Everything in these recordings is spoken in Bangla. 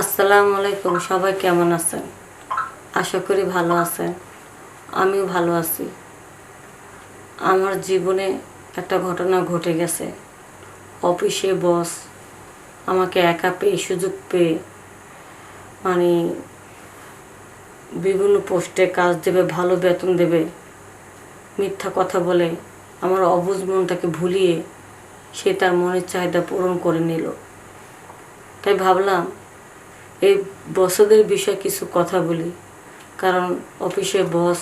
আসসালামু আলাইকুম, সবাই কেমন আছেন? আশা করি ভালো আছেন। আমিও ভালো আছি। আমার জীবনে একটা ঘটনা ঘটে গেছে। অফিসে বস আমাকে একা পেয়ে সুযোগ পেয়ে মানে বিভিন্ন পোস্টে কাজ দেবে, ভালো বেতন দেবে, মিথ্যা কথা বলে আমার অবুঝ মনটাকে ভুলিয়ে সে তার মনের চাহিদা পূরণ করে নিল। তাই ভাবলাম এই বসদের বিষয়ে কিছু কথা বলি। কারণ অফিসে বস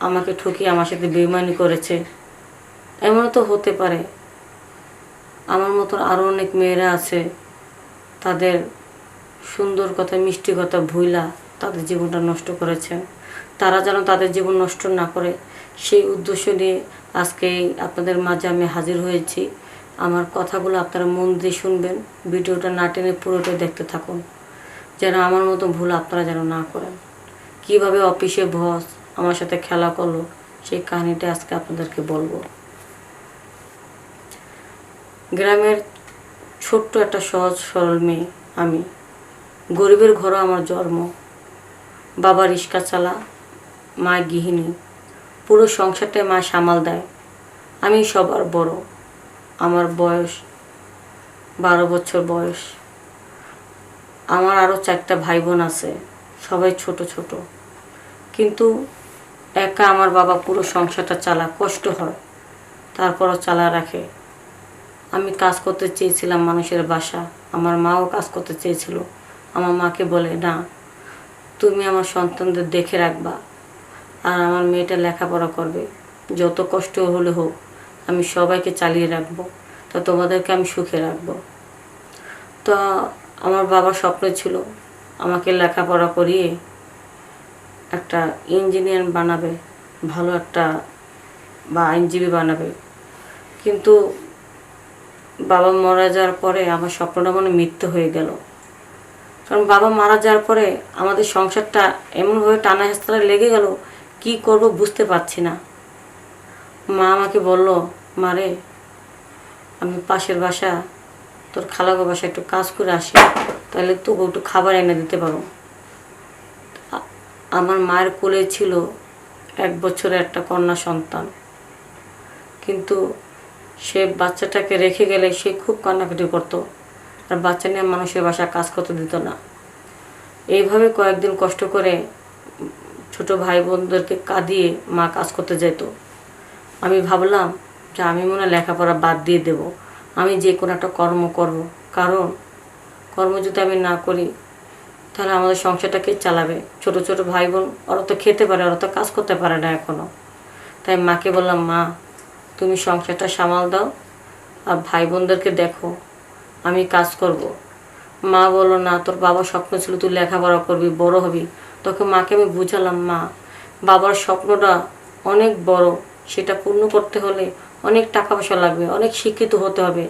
আমাকে ঠকিয়ে আমার সাথে বেইমানি করেছে। এমনও তো হতে পারে। আমার মতন আরও অনেক মেয়েরা আছে। তাদের সুন্দর কথা, মিষ্টি কথা ভুইলা তাদের জীবনটা নষ্ট করেছে। তারা যেন তাদের জীবন নষ্ট না করে। সেই উদ্দেশ্য নিয়ে আজকে আপনাদের মাঝে আমি হাজির হয়েছি। আমার কথাগুলো আপনারা মন দিয়ে শুনবেন। ভিডিওটা না টেনে পুরোটা দেখতে থাকুন। যেন আমার মতো ভুল আপনারা যেন না করেন। কীভাবে অফিসে বস আমার সাথে খেলা করল, সেই কাহিনিটা আজকে আপনাদেরকে বলব। গ্রামের ছোট্ট একটা সহজ, সরল মেয়ে আমি। গরিবের ঘরও আমার জন্ম। বাবা রিক্সা চালা, মা গৃহিণী। পুরো সংসারটাই মা সামাল দেয়। আমি সবার বড়। আমার বয়স বারো বছর বয়স। আমার আরও চারটা ভাই বোন আছে, সবাই ছোট ছোট। কিন্তু একা আমার বাবা পুরো সংসারটা চালা, কষ্ট হয়, তারপরও চালা রাখে। আমি কাজ করতে চেয়েছিলাম মানুষের বাসা, আমার মাও কাজ করতে চেয়েছিল। আমার মাকে বলে, না, তুমি আমার সন্তানদের দেখে রাখবা আর আমার মেয়েটা লেখাপড়া করবে। যত কষ্ট হলে হোক, আমি সবাইকে চালিয়ে রাখব, তো তোমাদেরকে আমি সুখে রাখব। তো আমার বাবার স্বপ্ন ছিল আমাকে লেখাপড়া করিয়ে একটা ইঞ্জিনিয়ার বানাবে, ভালো একটা, বা আইনজীবী বানাবে। কিন্তু বাবা মারা যাওয়ার পরে আমার স্বপ্নটা মনে মৃত্যু হয়ে গেল। কারণ বাবা মারা যাওয়ার পরে আমাদের সংসারটা এমনভাবে টানা হেস্তারা লেগে গেল, কি করব বুঝতে পারছি না। মা আমাকে বলল মারে আমি পাশের বাসা তোর খালাগো বাসা একটু কাজ করে আসি, তাহলে তোকে একটু খাবার এনে দিতে পারো আমার মায়ের কোলে ছিল এক বছরের একটা কন্যা সন্তান। কিন্তু সে বাচ্চাটাকে রেখে গেলে সে খুব কান্নাকাটি করতো। আর বাচ্চা নিয়ে মানুষের বাসা কাজ করতে দিত না। এইভাবে কয়েকদিন কষ্ট করে ছোট ভাই বোনদেরকে কাঁদিয়ে মা কাজ করতে যেত আমি ভাবলাম যে আমি মনে লেখাপড়া বাদ দিয়ে দেব। আমি যে কোনো একটা কর্ম করব। কারণ কর্ম যদি আমি না করি, তাহলে আমাদের সংসারটাকে চালাবে? ছোট ছোট ভাই বোন ওরা তো খেতে পারে, ওরা তো কাজ করতে পারে না এখনও তাই মাকে বললাম, মা, তুমি সংসারটা সামাল দাও আর ভাই বোনদেরকে দেখো, আমি কাজ করব। মা বলো না, তোর বাবার স্বপ্ন ছিল তুই লেখাপড়া করবি, বড় হবি। তোকে মাকে আমি বুঝালাম, মা, বাবার স্বপ্নটা অনেক বড় সেটা পূর্ণ করতে হলে অনেক টাকা পয়সা লাগবে, অনেক শিক্ষিত হতে হবে।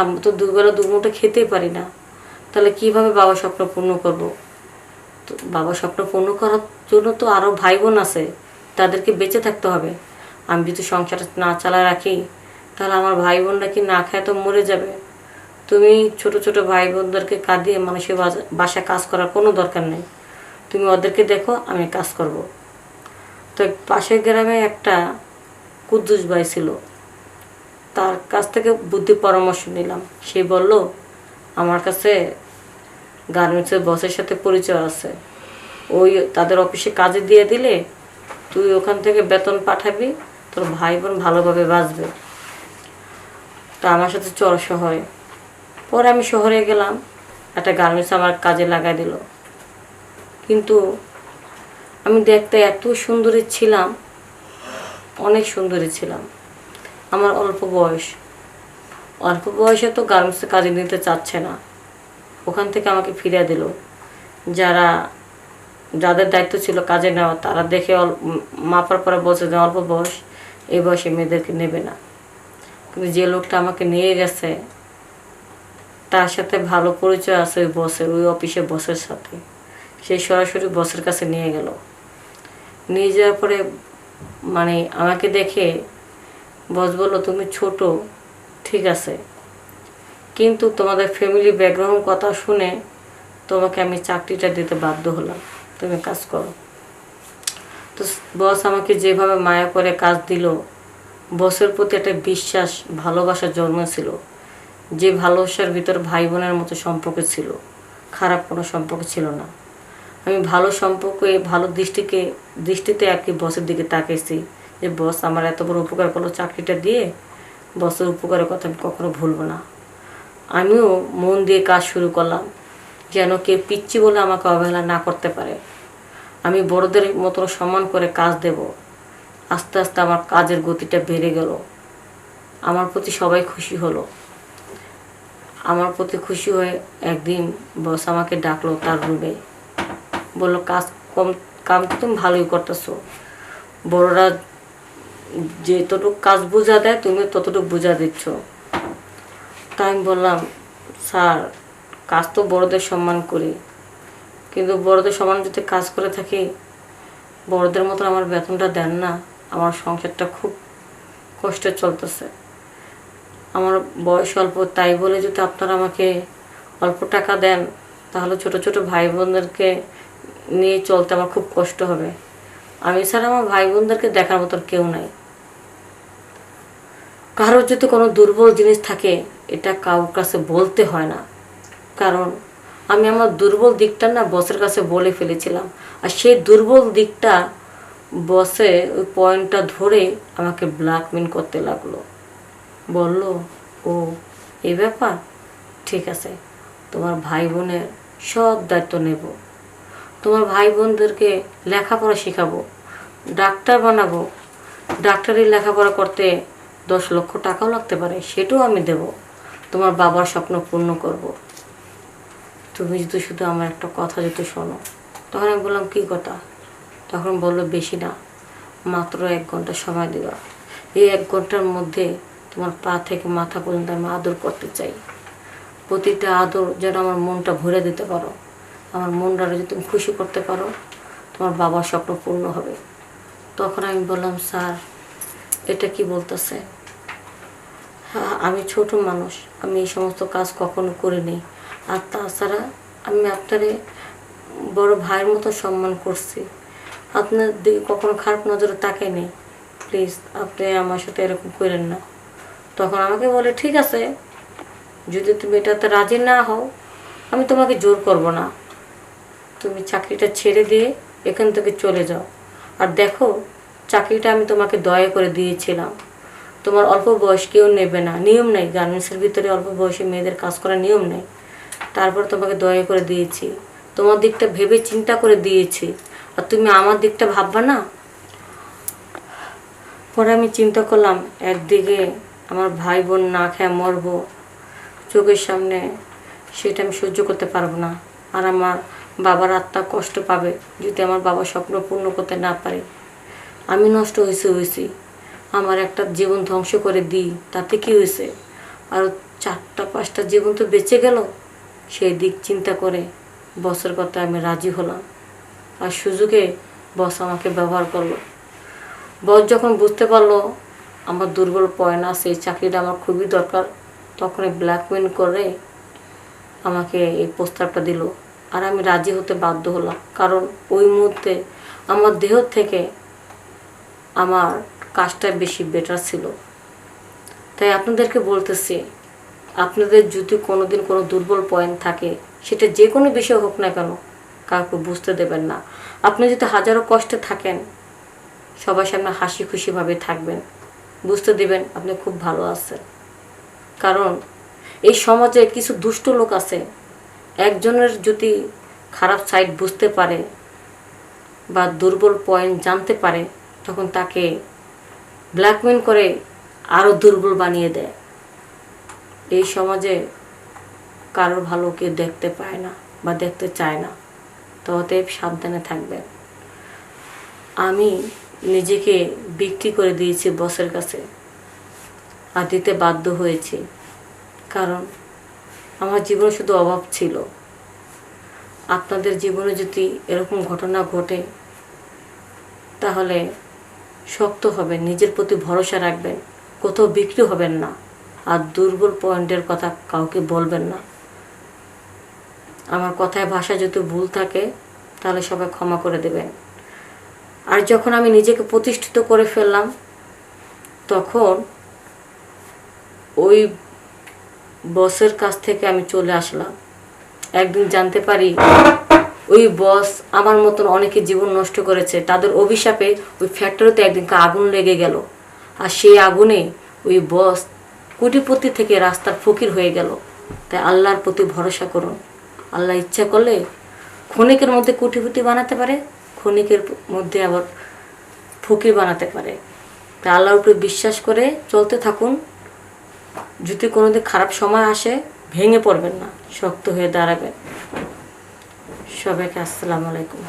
আমরা তো দুবেলা দুমুঠো খেতেই পারি না। তাহলে কীভাবে বাবার স্বপ্ন পূর্ণ করব? তো বাবার স্বপ্ন পূর্ণ করার জন্য তো আরও ভাই বোন আছে, তাদেরকে বেঁচে থাকতে হবে। আমি যদি সংসার না চালা রাখি, তাহলে আমার ভাই বোনরা কি না খায় তো মরে যাবে? তুমি ছোট ছোট ভাই বোনদেরকে কাঁদিয়ে মানুষের বাসায় কাজ করার কোনো দরকার নেই। তুমি ওদেরকে দেখো, আমি কাজ করব। তো পাশের গ্রামে একটা কুদ্দুস ভাই ছিল। তার কাছ থেকে বুদ্ধি পরামর্শ নিলাম। সে বলল, আমার কাছে গার্মেন্টসের বসের সাথে পরিচয় আছে। ওই তাদের অফিসে কাজে দিয়ে দিলে তুই ওখান থেকে বেতন পাঠাবি, তোর ভাই বোন ভালোভাবে বাঁচবে। তা আমার সাথে চরস হয় পরে আমি শহরে গেলাম। একটা গার্মেন্টস আমার কাজে লাগাই দিল। কিন্তু আমি দেখতে এত সুন্দরী ছিলাম অনেক সুন্দরী ছিলাম। আমার অল্প বয়স। অল্প বয়সে তো গার্মেন্টসে কাজে নিতে চাচ্ছে না। ওখান থেকে আমাকে ফিরিয়ে দিল। যারা, যাদের দায়িত্ব ছিল কাজে নেওয়া, তারা দেখে মাপার পরে বলছে যে অল্প বয়স, এই বয়সে মেয়েদেরকে নেবে না। কিন্তু যে লোকটা আমাকে নিয়ে গেছে, তার সাথে ভালো পরিচয় আছে ওই বসের, ওই অফিসের বসের সাথে। সেই সরাসরি বসের কাছে নিয়ে গেল। নিয়ে যাওয়ার পরে মানে আমাকে দেখে, বস বলল, তুমি ছোট, ঠিক আছে। কিন্তু তোমাদের ফ্যামিলি ব্যাকগ্রাউন্ড কথা শুনে তোমাকে আমি চাকরিটা দিতে বাধ্য হলাম। তুমি কাজ করো। তো বস আমাকে যেভাবে মায়া করে কাজ দিল, বসের প্রতি একটা বিশ্বাস, ভালোবাসা জন্মেছিল। যে ভালোবাসার ভিতর ভাই বোনের মতো সম্পর্ক ছিল, খারাপ কোনো সম্পর্ক ছিল না। আমি ভালো সম্পর্কে, ভালো দৃষ্টিকে, দৃষ্টিতে আর কি বসের দিকে তাকিয়েছি যে বস আমার এত বড় উপকার করল চাকরিটা দিয়ে বসের উপকারের কথা আমি কখনো ভুলবো না। আমিও মন দিয়ে কাজ শুরু করলাম, যেন কেউ পিচ্ছি বলে আমাকে অবহেলা না করতে পারে। আমি বড়দের মতো সম্মান করে কাজ দেব। আস্তে আস্তে আমার কাজের গতিটা বেড়ে গেল। আমার প্রতি সবাই খুশি হলো। আমার প্রতি খুশি হয়ে একদিন বস আমাকে ডাকলো তার রুমে বলল, কাজ কম, কাম তো তুমি ভালোই করতেছো। বড়রা যেতটুকু কাজ বোঝা দেয়, তুমি ততটুকু বোঝা দিচ্ছ। তাই আমি বললাম, স্যার, কাজ তো বড়দের সম্মান করি। কিন্তু বড়দের সম্মান যদি কাজ করে থাকি, বড়দের মতন আমার বেতনটা দেন না। আমার সংসারটা খুব কষ্টে চলতেছে। আমার বয়স অল্প, তাই বলে যদি আপনারা আমাকে অল্প টাকা দেন, তাহলে ছোট ছোট ভাই বোনদেরকে নিয়ে চলতে আমার খুব কষ্ট হবে। আমি ছাড়া আমার ভাই বোনদেরকে দেখার মতন কেউ নাই। কারোর যদি কোনো দুর্বল জিনিস থাকে, এটা কারোর কাছে বলতে হয় না। কারণ আমি আমার দুর্বল দিকটা না বসের কাছে বলে ফেলেছিলাম। আর সেই দুর্বল দিকটা বসে ওই পয়েন্টটা ধরে আমাকে ব্ল্যাকমেল করতে লাগল। বলল, ও এই ব্যাপার? ঠিক আছে, তোমার ভাই বোনের সব দায়িত্ব নেব। তোমার ভাই বোনদেরকে লেখাপড়া শেখাবো, ডাক্তার বানাবো। ডাক্তারের লেখাপড়া করতে দশ লক্ষ টাকাও লাগতে পারে, সেটাও আমি দেব। তোমার বাবার স্বপ্ন পূর্ণ করব। তুমি যদি শুধু আমার একটা কথা যদি শোনো, তখন আমি বললাম, কী কথা? তখন বলল, বেশি না, মাত্র এক ঘণ্টা সময় দেওয়া এই এক ঘণ্টার মধ্যে তোমার পা থেকে মাথা পর্যন্ত আমি আদর করতে চাই। প্রতিটা আদর যেন আমার মনটা ভরে দিতে পারো। আমার মনটা যদি তুমি খুশি করতে পারো, তোমার বাবার স্বপ্ন পূর্ণ হবে। তখন আমি বললাম, স্যার, এটা কি বলতেছে? হ্যাঁ আমি ছোট মানুষ, আমি এই সমস্ত কাজ কখনো করিনি। আর তাছাড়া আমি আপনারে বড় ভাইয়ের মতো সম্মান করছি। আপনার দিকে কখনো খারাপ নজরে তাকাইনি। প্লিজ, আপনি আমার সাথে এরকম করেন না। তখন আমাকে বলে, ঠিক আছে, যদি তুমি এটাতে রাজি না হও, আমি তোমাকে জোর করব না। তুমি চাকরিটা ছেড়ে দিয়ে এখান থেকে চলে যাও। আর দেখো, চাকরিটা আমি তোমাকে দয়া করে দিয়েছিলাম। তোমার অল্প বয়স কেউ নেবে না, নিয়ম নেই। গার্মেন্টসের ভিতরে অল্প বয়সে মেয়েদের কাজ করার নিয়ম নেই। তারপর তোমাকে দয়া করে দিয়েছি। তোমার দিকটা ভেবে চিন্তা করে দিয়েছি। আর তুমি আমার দিকটা ভাববা না? পরে আমি চিন্তা করলাম, একদিকে আমার ভাই বোন না খেয়ে মরবো, চোখের সামনে সেটা আমি সহ্য করতে পারব না। আর আমার বাবার আত্মা কষ্ট পাবে যদি আমার বাবা স্বপ্ন পূর্ণ করতে না পারে। আমি নষ্ট হয়েছে, হয়েছি। আমার একটা জীবন ধ্বংস করে দিই, তাতে কি হয়েছে? আর চারটা, পাঁচটা জীবন তো বেঁচে গেল। সেই দিক চিন্তা করে বসের কথা আমি রাজি হলাম। আর সুযোগে বস আমাকে ব্যবহার করল। বস যখন বুঝতে পারল আমার দুর্বল পয়েন্ট আছে এই চাকরিটা আমার খুবই দরকার, তখন ব্ল্যাকমেল করে আমাকে এই প্রস্তাবটা দিল। আর আমি রাজি হতে বাধ্য হলাম। কারণ ওই মুহূর্তে আমার দেহ থেকে আমার কাজটা বেশি বেটার ছিল। তাই আপনাদেরকে বলতেছি, আপনাদের যদি কোনো দিন কোনো দুর্বল পয়েন্ট থাকে, সেটা যে কোনো বিষয় হোক না কেন, কাউকে বুঝতে দেবেন না। আপনি যদি হাজারো কষ্টে থাকেন, সবার সামনে হাসি খুশিভাবে থাকবেন। বুঝতে দেবেন আপনি খুব ভালো আছেন। কারণ এই সমাজে কিছু দুষ্ট লোক আছে একজনের যদি খারাপ সাইড বুঝতে পারে বা দুর্বল পয়েন্ট জানতে পারে, তখন তাকে ব্ল্যাকমেল করে আরও দুর্বল বানিয়ে দেয়। এই সমাজে কারোর ভালো কেউ দেখতে পায় না বা দেখতে চায় না। তো অতএব সাবধানে থাকবেন। আমি নিজেকে বিক্রি করে দিয়েছি বসের কাছে। আর দিতে বাধ্য হয়েছি। কারণ আমার জীবনে শুধু অভাব ছিল। আপনাদের জীবনে যদি এরকম ঘটনা ঘটে, তাহলে শক্ত হবেন, নিজের প্রতি ভরসা রাখবেন, কোথাও বিক্রি হবেন না, আর দুর্বল পয়েন্টের কথা কাউকে বলবেন না। আমার কথায় ভাষা যদি ভুল থাকে, তাহলে সবাই ক্ষমা করে দেবেন। আর যখন আমি নিজেকে প্রতিষ্ঠিত করে ফেললাম, তখন ওই বসের কাছ থেকে আমি চলে আসলাম। একদিন জানতে পারি, ওই বস আমার মতন অনেকে জীবন নষ্ট করেছে। তাদের অভিশাপে ওই ফ্যাক্টরিতে একদিনকে আগুন লেগে গেল। আর সেই আগুনে ওই বস কোটিপতি থেকে রাস্তার ফকির হয়ে গেল। তাই আল্লাহর প্রতি ভরসা করুন। আল্লাহ ইচ্ছা করলে ক্ষণিকের মধ্যে কোটিপতি বানাতে পারে, ক্ষণিকের মধ্যে আবার ফকির বানাতে পারে। তাই আল্লাহর উপরে বিশ্বাস করে চলতে থাকুন। যদি কোনোদিন খারাপ সময় আসে ভেঙে পড়বেন না শক্ত হয়ে দাঁড়াবেন। সবাইকে আসসালামু আলাইকুম।